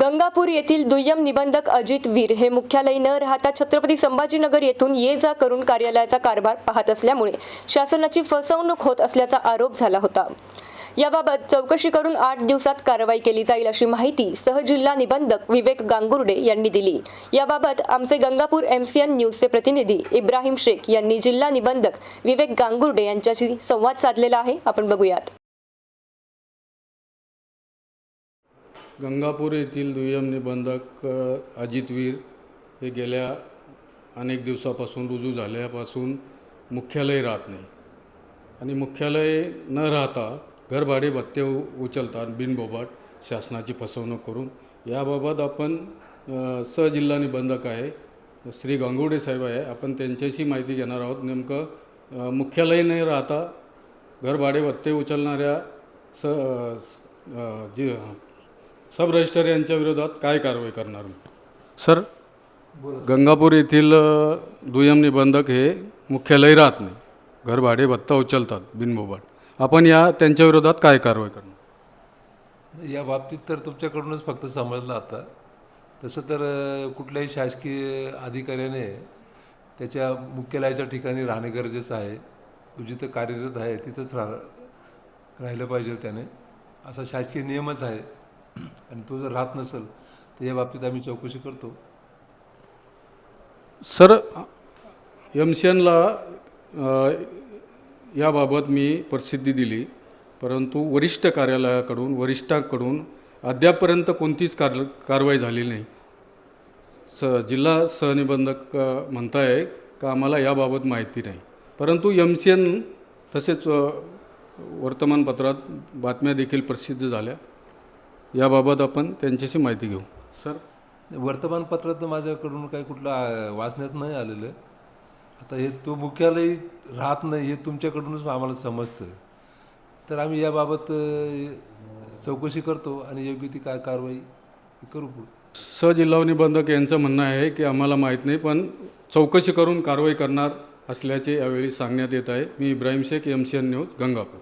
गंगापूर येथील दुय्यम निबंधक अजित वीर हे मुख्यालय न राहता छत्रपती संभाजीनगर येथून ये जा करून कार्यालयाचा कारभार पाहत असल्यामुळे शासनाची फसवणूक होत असल्याचा आरोप झाला होता. याबाबत चौकशी करून आठ दिवसात कारवाई केली जाईल अशी माहिती सहजिल्हा निबंधक विवेक गांगुर्डे यांनी दिली. याबाबत आमचे गंगापूर एमसीएन न्यूजचे प्रतिनिधी इब्राहिम शेख यांनी जिल्हा निबंधक विवेक गांगुर्डे यांच्याशी संवाद साधलेला आहे. आपण बघूयात. गंगापूर येथील दुय्यम निबंधक अजितवीर अजित वीर हे गेल्या अनेक दिवसापासून रुजू झाल्यापासून मुख्यालय राहत नाही. आणि मुख्यालय न राहता घरभाडे भत्ते उचलतात बिनबोबाट शासनाची फसवणूक करून. याबाबत आपण सहजिल्हा निबंधक आहे श्री गांगुडे साहेब आहे. आपण त्यांच्याशी माहिती घेणार आहोत. नेमकं मुख्यालय न राहता घरभाडे भत्ते उचलणाऱ्या स जी सब रजिस्टर यांच्या विरोधात काय कारवाई करणार सर गंगापूर येथील दुय्यम निबंधक हे मुख्यालय राहत नाही. घर भाडे भत्ता उचलतात बिनबोबाट. आपण या त्यांच्या विरोधात काय कारवाई करणार? या बाबतीत तर तुमच्याकडूनच फक्त समजलं आता. तसं तर कुठल्याही शासकीय अधिकाऱ्याने त्याच्या मुख्यालयाच्या ठिकाणी राहणे गरजेचं आहे. तो जिथं कार्यरत आहे तिथंच राह राहिलं पाहिजे त्याने. असा शासकीय नियमच आहे. आणि तो जर राहत नसेल तर या बाबतीत आम्ही चौकशी करतो. सर एम सी एनला याबाबत मी प्रसिद्धी दिली परंतु वरिष्ठ कार्यालयाकडून वरिष्ठांकडून अद्यापपर्यंत कोणतीच कार कारवाई झाली नाही. स जिल्हा सहनिबंधक म्हणताय का आम्हाला याबाबत माहिती नाही. परंतु एम सी एन तसेच वर्तमानपत्रात बातम्या देखील प्रसिद्ध झाल्या. याबाबत आपण त्यांच्याशी माहिती घेऊ. सर वर्तमानपत्रात माझ्याकडून काही कुठलं वाचण्यात नाही आलेलं. आता हे तो मुख्यालय राहत नाही हे तुमच्याकडूनच आम्हाला समजतं तर आम्ही याबाबत चौकशी करतो आणि योग्य ती काय कारवाई करू पुढे. सहजिल्हा निबंधक यांचं म्हणणं आहे की आम्हाला माहीत नाही पण चौकशी करून कारवाई करणार असल्याचे यावेळी सांगण्यात येत आहे. मी Ibrahim Shaikh M C N news Gangapur.